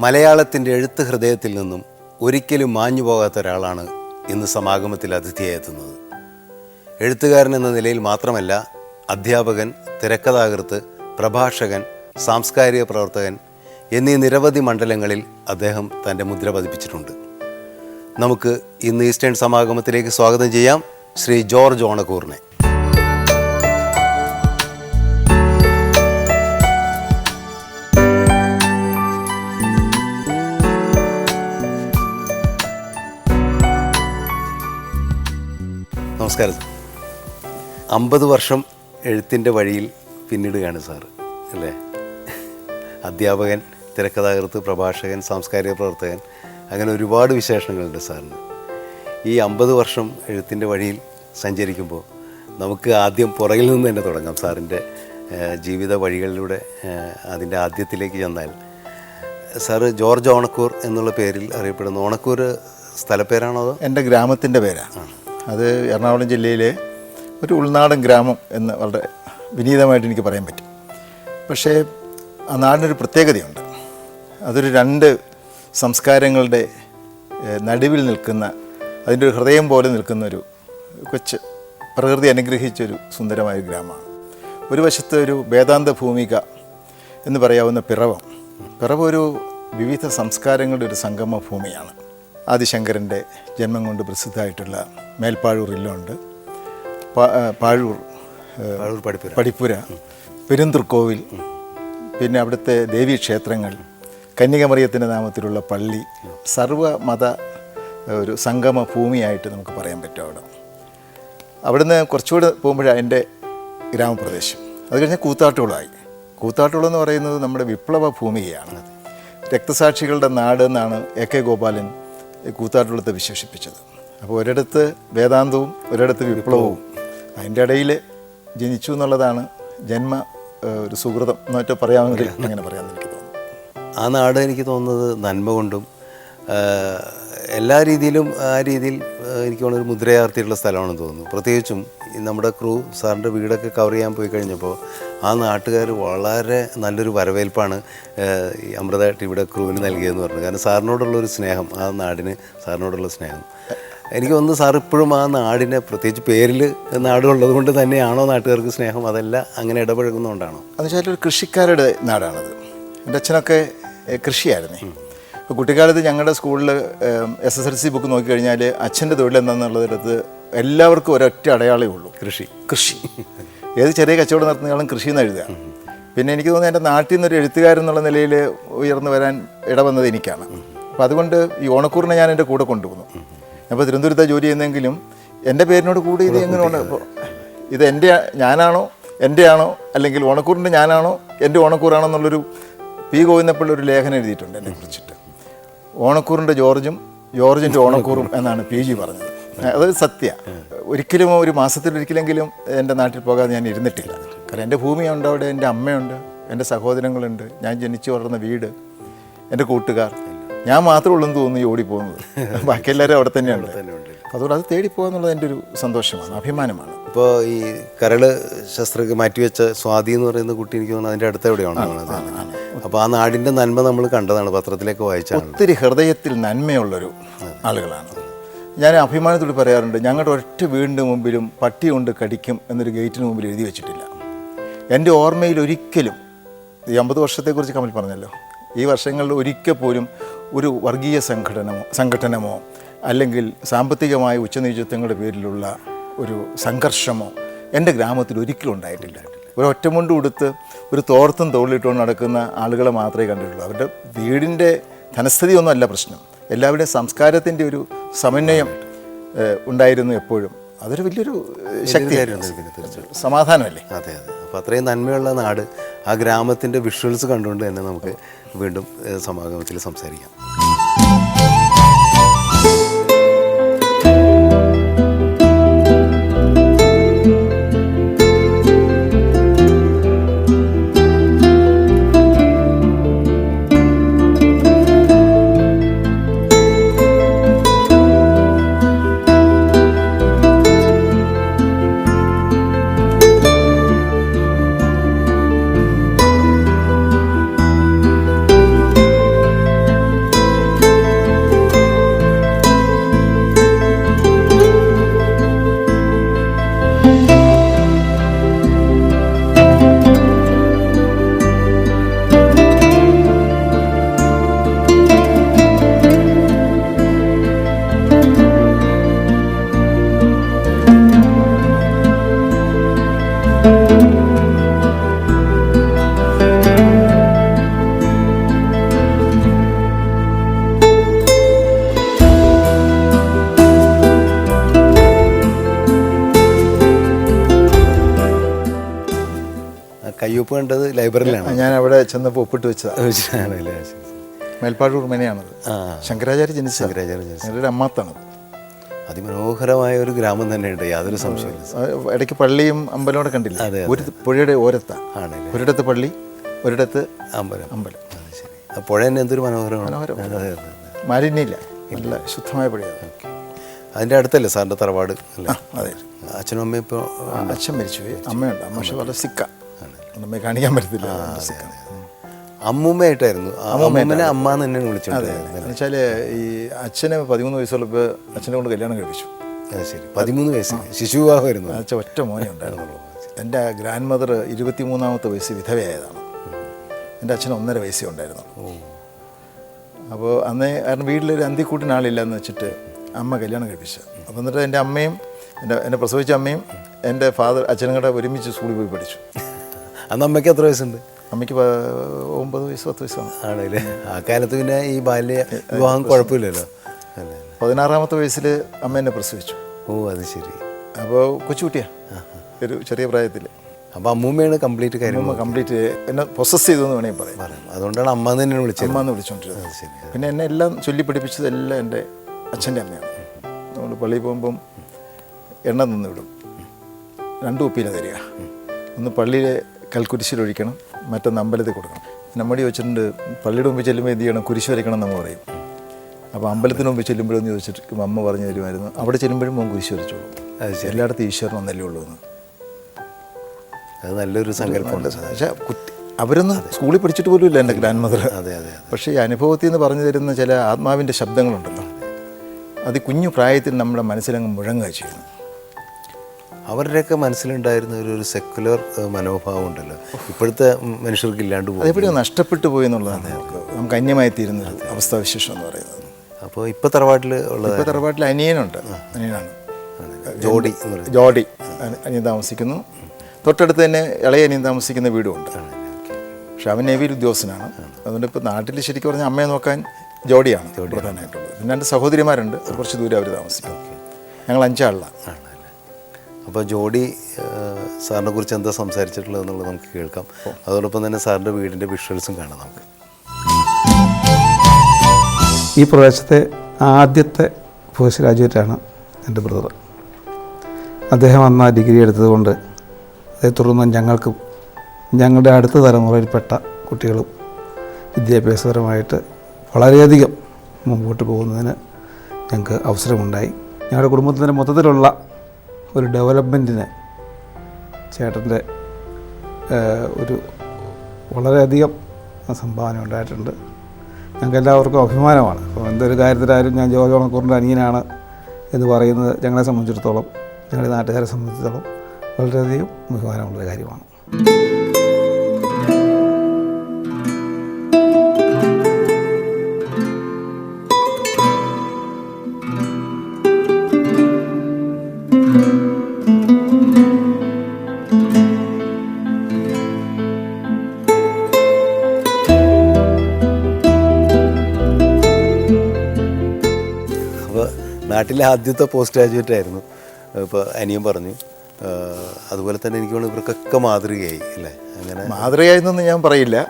മലയാളത്തിന്റെ എഴുത്ത് ഹൃദയത്തിൽ നിന്നും ഒരിക്കലും മാഞ്ഞു പോകാത്ത ഒരാളാണ് ഇന്ന് സമാഗമത്തിൽ അതിഥിയായി എത്തുന്നത് എഴുത്തുകാരൻ എന്ന നിലയിൽ മാത്രമല്ല അധ്യാപകൻ തിരക്കഥാകൃത്ത് പ്രഭാഷകൻ സാംസ്കാരിക പ്രവർത്തകൻ എന്നീ നിരവധി മണ്ഡലങ്ങളിൽ അദ്ദേഹം തന്റെ മുദ്ര പതിപ്പിച്ചിട്ടുണ്ട്. നമുക്ക് ഇന്ന് ഈസ്റ്റേൺ സമാഗമത്തിലേക്ക് സ്വാഗതം ചെയ്യാം ശ്രീ ജോർജ് ഓണക്കൂറിനെ. നമസ്കാരം. അമ്പത് വർഷം എഴുത്തിന്റെ വഴിയിൽ പിന്നിടുകയാണ് സാർ അല്ലേ? അധ്യാപകൻ തിരക്കഥാകൃത്ത് പ്രഭാഷകൻ സാംസ്കാരിക പ്രവർത്തകൻ അങ്ങനെ ഒരുപാട് വിശേഷങ്ങളുണ്ട് സാറിന്. ഈ അമ്പത് വർഷം എഴുത്തിന്റെ വഴിയിൽ സഞ്ചരിക്കുമ്പോൾ നമുക്ക് ആദ്യം പുറകിൽ നിന്ന് തന്നെ തുടങ്ങാം സാറിന്റെ ജീവിത വഴികളിലൂടെ അതിന്റെ ആദ്യത്തിലേക്ക് ചെന്നാൽ. സാറ് ജോർജ് ഓണക്കൂർ എന്നുള്ള പേരിൽ അറിയപ്പെടുന്നു ഓണക്കൂർ സ്ഥലപ്പേരാണോ അതോ? എന്റെ ഗ്രാമത്തിന്റെ പേരാണ്. അത് എറണാകുളം ജില്ലയിലെ ഒരു ഉൾനാടൻ ഗ്രാമം എന്ന് വളരെ വിനീതമായിട്ട് എനിക്ക് പറയാൻ പറ്റും. പക്ഷേ ആ നാടിനൊരു പ്രത്യേകതയുണ്ട്. അതൊരു രണ്ട് സംസ്കാരങ്ങളുടെ നടുവിൽ നിൽക്കുന്ന അതിന്റെ ഒരു ഹൃദയം പോലെ നിൽക്കുന്ന ഒരു കൊച്ച് പ്രകൃതി അനുഗ്രഹിച്ചൊരു സുന്ദരമായ ഗ്രാമമാണ്. ഒരു വശത്ത് ഒരു വേദാന്ത ഭൂമിക എന്ന് പറയാവുന്ന പിറവം. പിറവ് ഒരു വിവിധ സംസ്കാരങ്ങളുടെ ഒരു സംഗമ ഭൂമിയാണ് ആദിശങ്കരന്റെ ജന്മം കൊണ്ട് പ്രസിദ്ധമായിട്ടുള്ള മേൽപ്പാഴൂർ ഇല്ലുണ്ട്. പാഴൂർ പഠിപ്പുര പടിപ്പുര. പെരുന്തൃക്കോവിൽ പിന്നെ അവിടുത്തെ ദേവീക്ഷേത്രങ്ങൾ കന്യകമറിയത്തിന്റെ നാമത്തിലുള്ള പള്ളി സർവമത ഏഹ്, ഒരു സംഗമ ഭൂമിയായിട്ട് നമുക്ക് പറയാൻ പറ്റും അവിടെ. അവിടുന്ന് കുറച്ചുകൂടെ പോകുമ്പോഴാണ് എന്റെ ഗ്രാമപ്രദേശം. അത് കഴിഞ്ഞാൽ കൂത്താട്ടുകളായി. കൂത്താട്ടുകൾ എന്ന് പറയുന്നത് നമ്മുടെ വിപ്ലവ ഭൂമിയാണ് രക്തസാക്ഷികളുടെ നാട് എന്നാണ് എ കെ ഗോപാലൻ ഈ കൂത്താട്ടുകുളത്തെ വിശേഷിപ്പിച്ചത്. അപ്പോൾ ഒരിടത്ത് വേദാന്തവും ഒരിടത്ത് വിപ്ലവവും അതിന്റെ ഇടയിൽ ജനിച്ചു എന്നുള്ളതാണ് ജന്മ ഒരു സുഹൃതം എന്നൊക്കെ പറയാമെങ്കിൽ അങ്ങനെ പറയാമെന്ന് എനിക്ക് തോന്നുന്നു. ആ നാട് എനിക്ക് തോന്നുന്നത് നന്മ കൊണ്ടും എല്ലാ രീതിയിലും ആ രീതിയിൽ എനിക്ക് തോന്നുന്നു ഒരു മുദ്രയാർത്തിയുള്ള സ്ഥലമാണെന്ന് തോന്നുന്നു. പ്രത്യേകിച്ചും നമ്മുടെ ക്രൂ സാറിന്റെ വീടൊക്കെ കവർ ചെയ്യാൻ പോയി കഴിഞ്ഞപ്പോൾ ആ നാട്ടുകാർ വളരെ നല്ലൊരു വരവേൽപ്പാണ് ഈ അമൃത ടിവിയുടെ ക്രൂവിന് നൽകിയതെന്ന് പറഞ്ഞു. കാരണം സാറിനോടുള്ള ഒരു സ്നേഹം ആ നാടിന് സാറിനോടുള്ള സ്നേഹം. എനിക്ക് ഒന്ന് സാർ ഇപ്പോഴും ആ നാടിനെ പ്രത്യേകിച്ച് പേരിൽ നാടുള്ളത് കൊണ്ട് തന്നെയാണോ നാട്ടുകാർക്ക് സ്നേഹം? അതല്ല അങ്ങനെ ഇടപഴകുന്നതുകൊണ്ടാണോ? എന്നുവെച്ചാൽ ഒരു കൃഷിക്കാരുടെ നാടാണത്. എന്റെ അച്ഛനൊക്കെ കൃഷിയായിരുന്നേ. ഇപ്പോൾ കുട്ടിക്കാലത്ത് ഞങ്ങളുടെ സ്കൂളിൽ S S L C book നോക്കിക്കഴിഞ്ഞാൽ അച്ഛന്റെ തൊഴിൽ എന്താണെന്നുള്ളതിനകത്ത് എല്ലാവർക്കും ഒരൊറ്റ അടയാളേ ഉള്ളൂ. കൃഷി. കൃഷി. ഏത് ചെറിയ കച്ചവടം നടത്തുന്നയാളും കൃഷി എന്ന് എഴുതുക. പിന്നെ എനിക്ക് തോന്നുന്നു എന്റെ നാട്ടിൽ നിന്നൊരു എഴുത്തുകാരൻ എന്നുള്ള നിലയിൽ ഉയർന്നു വരാൻ ഇടവന്നത് എനിക്കാണ്. അപ്പോൾ അതുകൊണ്ട് ഈ ഓണക്കൂറിനെ ഞാൻ എന്റെ കൂടെ കൊണ്ടുപോകുന്നു അപ്പോൾ തിരുവനന്തപുരത്ത് ജോലി ചെയ്യുന്നെങ്കിലും എന്റെ പേരിനോട് കൂടി ഇത് എങ്ങനെയാണ് ഇപ്പോൾ ഇത് എന്റെ ഞാനാണോ എന്റെ ആണോ അല്ലെങ്കിൽ ഓണക്കൂറിന്റെ ഞാനാണോ എന്റെ ഓണക്കൂറാണോ എന്നുള്ളൊരു പി ഗോവിന്ദപ്പിള്ള ഒരു ലേഖനം എഴുതിയിട്ടുണ്ട് എന്നെ കുറിച്ചിട്ട്. ഓണക്കൂറിന്റെ ജോർജും ജോർജിന്റെ ഓണക്കൂറും. എന്നാണ് പി ജി പറഞ്ഞത്. അത് സത്യ. ഒരിക്കലും ഒരു മാസത്തിലൊരിക്കലെങ്കിലും എന്റെ നാട്ടിൽ പോകാതെ ഞാൻ ഇരുന്നിട്ടില്ല. കാരണം എന്റെ ഭൂമിയുണ്ട് അവിടെ എന്റെ അമ്മയുണ്ട് എന്റെ സഹോദരങ്ങളുണ്ട് ഞാൻ ജനിച്ചു വളർന്ന വീട് എന്റെ കൂട്ടുകാർ. ഞാൻ മാത്രമേ ഉള്ളെന്ന് തോന്നുന്നു ഈ ഓടിപ്പോകുന്നത്. ബാക്കി എല്ലാവരും അവിടെ തന്നെയുണ്ട്. അതുകൊണ്ട് അത് തേടി പോകുക എന്നുള്ളത് എന്റെ ഒരു സന്തോഷമാണ് അഭിമാനമാണ്. ഇപ്പോൾ ഈ കരൾ ശസ്ത്രക്ക് മാറ്റിവെച്ച സ്വാതി എന്ന് പറയുന്ന കുട്ടി എനിക്ക് തോന്നുന്നു അതിന്റെ അടുത്ത് എവിടെയാണ് അപ്പോൾ ആ നാടിന്റെ നന്മ നമ്മൾ കണ്ടതാണ് പത്രത്തിലേക്ക് വായിച്ചാണ്. ഒത്തിരി ഹൃദയത്തിൽ നന്മയുള്ളൊരു ആളുകളാണ്. ഞാൻ അഭിമാനത്തോട് പറയാറുണ്ട് ഞങ്ങളുടെ ഒറ്റ വീടിന്റെ മുമ്പിലും പട്ടി കൊണ്ട് കടിക്കും എന്നൊരു ഗേറ്റിന് മുമ്പിൽ എഴുതി വെച്ചിട്ടില്ല. എന്റെ ഓർമ്മയിൽ ഒരിക്കലും ഈ അമ്പത് വർഷത്തെക്കുറിച്ച് കമൽ പറഞ്ഞല്ലോ ഈ വർഷങ്ങളിൽ ഒരിക്കൽ പോലും ഒരു വർഗീയ സംഘടനമോ സംഘടനമോ അല്ലെങ്കിൽ സാമ്പത്തികമായ ഉച്ചനീചത്വങ്ങളുടെ പേരിലുള്ള ഒരു സംഘർഷമോ എന്റെ ഗ്രാമത്തിൽ ഒരിക്കലും ഉണ്ടായിട്ടില്ല. ഒരു ഒറ്റമുണ്ട് ഉടുത്ത് ഒരു തോർത്തും തോളിലിട്ടുകൊണ്ട് നടക്കുന്ന ആളുകളെ മാത്രമേ കണ്ടിട്ടുള്ളൂ. അവരുടെ വീടിന്റെ ധനസ്ഥിതിയൊന്നും അല്ല പ്രശ്നം. എല്ലാവരുടെയും സംസ്കാരത്തിന്റെ ഒരു സമന്വയം ഉണ്ടായിരുന്നു എപ്പോഴും. അതൊരു വലിയൊരു ശക്തിയായിരുന്നു സമാധാനമല്ലേ? അതെ അതെ. അപ്പോൾ അത്രയും നന്മയുള്ള നാട് ആ ഗ്രാമത്തിന്റെ വിഷ്വൽസ് കണ്ടുകൊണ്ട് തന്നെ നമുക്ക് വീണ്ടും സമാഗമത്തിൽ സംസാരിക്കാം. കുറിപ്പ് കണ്ടത് ലൈബ്രറിയിലാണ്. ഞാൻ അവിടെ ചെന്നപ്പോൾ ഒപ്പിട്ട് വെച്ചതാണ് മേൽപ്പാട് ശരി, ശരി. മേൽപ്പാടൂർ മനയാണത് ആ. ശങ്കരാചാര്യ ജനിച്ച ശങ്കരാചാര്യ ജനിച്ച അമ്മാത്താണത്. അതിമനോഹരമായ ഒരു ഗ്രാമം തന്നെയുണ്ട്. യാതൊരു സംശയമില്ല ഇടയ്ക്ക് പള്ളിയും അമ്പലവും കണ്ടില്ല? അതെ, ഒരു പുഴയുടെ ഓരത്താണ് ആണല്ലേ? ഒരിടത്ത് പള്ളി ഒരിടത്ത് അമ്പലം. അമ്പലം. അത് ശരി. ആ പുഴ തന്നെ എന്തൊരു മനോഹരമാണ്. മനോഹരം. അതെ, അതെ, അതെ. മാലിന്യമില്ല. നല്ല ശുദ്ധമായ പുഴയാണ്. അതിന്റെ അടുത്തല്ലേ സാറിന്റെ തറവാട്? അല്ലേ? അതെ. അച്ഛനും അമ്മയും ഇപ്പോൾ അച്ഛൻ മരിച്ചുപോയി. അമ്മയുണ്ട്. അമ്മ പക്ഷെ വളരെ സിക്ക അമ്മയെ കാണിക്കാൻ പറ്റത്തില്ല. അമ്മൂമ്മയായിട്ടായിരുന്നു. അമ്മൂമ്മനെ അമ്മ എന്ന് തന്നെയാണ് വിളിച്ചോണ്ട് എന്ന് വെച്ചാൽ ഈ അച്ഛനെ പതിമൂന്ന് വയസ്സുള്ളപ്പോൾ അച്ഛനെ കൊണ്ട് കല്യാണം കഴിപ്പിച്ചു. അത് ശരി. പതിമൂന്ന് വയസ്സ്. ശിശുവിവാഹമായിരുന്നു. അച്ഛൻ ഒറ്റ മോനെ ഉണ്ടായിരുന്നുള്ളൂ എന്റെ ഗ്രാൻഡ് മദർ ഇരുപത്തിമൂന്നാമത്തെ വയസ്സ് വിധവയായതാണ്. എന്റെ അച്ഛൻ ഒന്നര വയസ്സേ ഉണ്ടായിരുന്നുള്ളൂ അപ്പോൾ അന്ന് കാരണം വീട്ടിലൊരു അന്തിക്കൂട്ടിന് ആളില്ലെന്ന് വെച്ചിട്ട് അമ്മ കല്യാണം കഴിപ്പിച്ചു. അപ്പോൾ എന്നിട്ട് എന്റെ അമ്മയും എന്റെ എന്നെ പ്രസവിച്ച അമ്മയും എന്റെ ഫാദർ അച്ഛനും കൂടെ ഒരുമിച്ച് സ്കൂളിൽ പോയി പഠിച്ചു. അന്ന് അമ്മയ്ക്ക് എത്ര വയസ്സുണ്ട്? അമ്മയ്ക്ക് ഒമ്പത് വയസ്സ് പത്ത് വയസ്സാണ് ആണല്ലേ. ആ കാലത്ത് പിന്നെ ഈ ബാല്യ വിവാഹം കുഴപ്പമില്ലല്ലോ. പതിനാറാമത്തെ വയസ്സിൽ അമ്മ എന്നെ പ്രസവിച്ചു. ഓ അത് ശരി. അപ്പോൾ കൊച്ചുകുട്ടിയാ. ഒരു ചെറിയ പ്രായത്തിൽ അപ്പോൾ അമ്മൂമ്മയാണ് കംപ്ലീറ്റ് കാര്യം കംപ്ലീറ്റ് എന്നെ പ്രൊസസ് ചെയ്തു എന്ന് വേണമെങ്കിൽ പറയാം. പറയാം. അതുകൊണ്ടാണ് അമ്മ തന്നെ വിളിച്ചത്. അമ്മ എന്ന് വിളിച്ചുകൊണ്ടിരുന്നത് ശരി പിന്നെ എന്നെ എല്ലാം ചൊല്ലി പഠിപ്പിച്ചതെല്ലാം എന്റെ അച്ഛന്റെ അമ്മയാണ്. നമ്മൾ പള്ളിയിൽ പോകുമ്പം എണ്ണ നിന്ന് വിടും. രണ്ട് കുപ്പിയില തരിക. ഒന്ന് പള്ളിയിലെ കൽക്കുരിശിൽ ഒഴിക്കണം മറ്റൊന്ന് അമ്പലത്തിൽ കൊടുക്കണം. നമ്മൾ ചോദിച്ചിട്ടുണ്ട് പള്ളിയുടെ മുമ്പ് ചെല്ലുമ്പോൾ എന്ത് ചെയ്യണം? കുരിശ് വരയ്ക്കണം എന്ന് പറയും. അപ്പോൾ അമ്പലത്തിന് മുമ്പ് ചെല്ലുമ്പോഴെന്ന് ചോദിച്ചിട്ട് അമ്മ പറഞ്ഞു തരുമായിരുന്നു. അവിടെ ചെല്ലുമ്പോഴും മോൻ കുരിശ് വരച്ചോളൂ. എല്ലായിടത്തും ഈശ്വരൻ ഒന്നല്ലേ ഉള്ളൂ എന്ന്. അത് നല്ലൊരു സങ്കല്പമുണ്ട് പക്ഷേ കുട്ടി അവരൊന്നും സ്കൂളിൽ പഠിച്ചിട്ട് പോലും ഇല്ല എന്റെ ഗ്രാൻഡ് മദർ അതെ അതെ അതെ. പക്ഷേ ഈ അനുഭവത്തിൽ നിന്ന് പറഞ്ഞു തരുന്ന ചില ആത്മാവിന്റെ ശബ്ദങ്ങളുണ്ടല്ലോ. അത് കുഞ്ഞു പ്രായത്തിൽ നമ്മുടെ മനസ്സിലങ്ങ് മുഴങ്ങുക ചെയ്യുന്നു അവരുടെയൊക്കെ മനസ്സിലുണ്ടായിരുന്ന ഒരു ഒരു സെക്കുലർ മനോഭാവം ഉണ്ടല്ലോ. ഇപ്പോഴത്തെ മനുഷ്യർക്ക് ഇല്ലാണ്ട് പോകും അതെപ്പോഴും നഷ്ടപ്പെട്ടു പോയി എന്നുള്ളതാണ് നമുക്ക് നമുക്ക് അന്യമായി തീരുന്ന അവസ്ഥാവിശേഷം എന്ന് പറയുന്നത്. അപ്പോൾ ഇപ്പോൾ തറവാട്ടിൽ ഉള്ളത് ഇപ്പോൾ തറവാട്ടിൽ അനിയനുണ്ട്. അനിയനാണ്. ജോഡി ജോഡി. അനിയൻ താമസിക്കുന്നു. തൊട്ടടുത്ത് തന്നെ ഇളയ അനിയൻ താമസിക്കുന്ന വീടുമുണ്ട്. പക്ഷെ അവൻ നേവിയിൽ ഉദ്യോഗസ്ഥനാണ്. അതുകൊണ്ട് ഇപ്പോൾ നാട്ടിൽ ശരിക്കും പറഞ്ഞാൽ അമ്മയെ നോക്കാൻ ജോഡിയാണ് പ്രധാനമായിട്ടുള്ളത്. പിന്നെ രണ്ട് സഹോദരിമാരുണ്ട്. കുറച്ച് ദൂരം അവർ താമസിക്കും ഞങ്ങൾ അഞ്ചാളിലാണ് അപ്പോൾ ജോഡി സാറിനെ കുറിച്ച് എന്താ സംസാരിച്ചിട്ടുള്ളത് എന്നുള്ളത് നമുക്ക് കേൾക്കാം. അതോടൊപ്പം തന്നെ സാറിന്റെ വീടിന്റെ വിഷ്വൽസും കാണാം നമുക്ക്. ഈ പ്രദേശത്തെ ആദ്യത്തെ പോസ്റ്റ് ഗ്രാജുവേറ്റാണ് എന്റെ ബ്രദർ. അദ്ദേഹം അന്ന് ആ ഡിഗ്രി എടുത്തതുകൊണ്ട് അതേ തുടർന്ന് ഞങ്ങൾക്കും ഞങ്ങളുടെ അടുത്ത തലമുറയിൽപ്പെട്ട കുട്ടികളും വിദ്യാഭ്യാസപരമായിട്ട് വളരെയധികം മുമ്പോട്ട് പോകുന്നതിന് ഞങ്ങൾക്ക് അവസരമുണ്ടായി. ഞങ്ങളുടെ കുടുംബത്തിന്റെ മൊത്തത്തിലുള്ള ഒരു ഡെവലപ്മെന്റിന് ചേട്ടന്റെ ഒരു വളരെയധികം സംഭാവന ഉണ്ടായിട്ടുണ്ട്. ഞങ്ങൾക്ക് എല്ലാവർക്കും അഭിമാനമാണ്. അപ്പോൾ എന്തൊരു കാര്യത്തിലായാലും ഞാൻ ജോർജ് ഓണക്കൂറിന്റെ അനിയനാണ് എന്ന് പറയുന്നത് ഞങ്ങളെ സംബന്ധിച്ചിടത്തോളം ഞങ്ങളുടെ നാട്ടുകാരെ സംബന്ധിച്ചിടത്തോളം വളരെയധികം അഭിമാനമുള്ളൊരു കാര്യമാണ്. നാട്ടിലെ ആദ്യത്തെ പോസ്റ്റ് ഗ്രാജുവേറ്റ് ആയിരുന്നു. ഇപ്പോൾ അനിയൻ പറഞ്ഞു. അതുപോലെ തന്നെ എനിക്ക് തോന്നുന്നു ഇവർക്കൊക്കെ മാതൃകയായി അല്ലേ? അങ്ങനെ മാതൃകയായിരുന്നെന്ന് ഞാൻ പറയില്ല.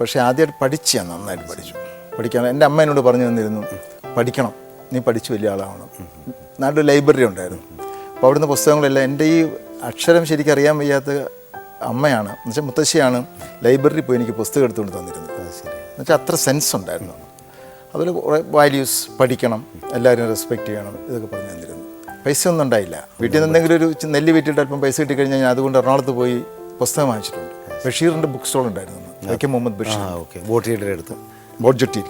പക്ഷേ ആദ്യമായിട്ട് പഠിച്ചു ഞാൻ നന്നായിട്ട് പഠിച്ചു. പഠിക്കണം എന്റെ അമ്മ എന്നോട് പറഞ്ഞു തന്നിരുന്നു പഠിക്കണം. നീ പഠിച്ച് വലിയ ആളാവണം. നാട്ടിൽ ലൈബ്രറി ഉണ്ടായിരുന്നു. അപ്പോൾ അവിടുന്ന് പുസ്തകങ്ങളെല്ലാം എന്റെ ഈ അക്ഷരം ശരിക്കും അറിയാൻ വയ്യാത്ത അമ്മയാണ് എന്നുവെച്ചാൽ മുത്തശ്ശിയാണ് ലൈബ്രറി പോയി എനിക്ക് പുസ്തകം എടുത്തുകൊണ്ട് തന്നിരുന്നത്. എന്നുവെച്ചാൽ അത്ര സെൻസ് ഉണ്ടായിരുന്നു. അതിൽ കുറേ വാല്യൂസ് പഠിക്കണം. എല്ലാവരും റെസ്പെക്റ്റ് ചെയ്യണം ഇതൊക്കെ പറഞ്ഞു തന്നിരുന്നു. പൈസ ഒന്നും ഉണ്ടായില്ല. വീട്ടിൽ നിന്ന് എന്തെങ്കിലും ഒരു നെല്ല് വിറ്റിട്ട് അല്പം പൈസ കിട്ടിക്കഴിഞ്ഞാൽ ഞാൻ അതുകൊണ്ട് എറണാകുളത്ത് പോയി പുസ്തകം വാങ്ങിച്ചിട്ടുണ്ട്. ബഷീറിന്റെ ബുക്ക് സ്റ്റോൾ ഉണ്ടായിരുന്നു അതൊക്കെ മുഹമ്മദ് ബഷീർ. ഓക്കെ. ബോട്ടിയുടെ അടുത്ത്. ബോട്ട് ജെട്ടിയിൽ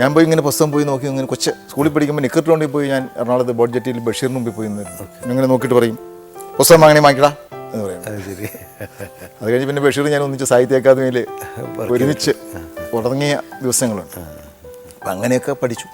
ഞാൻ പോയി ഇങ്ങനെ പുസ്തകം പോയി നോക്കി ഇങ്ങനെ കൊച്ചു സ്കൂളിൽ പഠിക്കുമ്പോൾ നിക്കറിലോണ്ടിൽ പോയി ഞാൻ എറണാകുളത്ത് ജെട്ടിയിൽ ബഷീറിന് മുമ്പിൽ പോയി നിന്നിരുന്നു. ഇങ്ങനെ നോക്കിയിട്ട് പറയും പുസ്തകം വാങ്ങണേ വാങ്ങിക്കടാ എന്ന് പറയും. അത് കഴിഞ്ഞ് പിന്നെ ബഷീർ ഞാൻ ഒന്നിച്ച് സാഹിത്യ അക്കാദമിയിൽ ഒരുമിച്ച് തുടങ്ങിയ ദിവസങ്ങളുണ്ട്. അപ്പം അങ്ങനെയൊക്കെ പഠിച്ചു.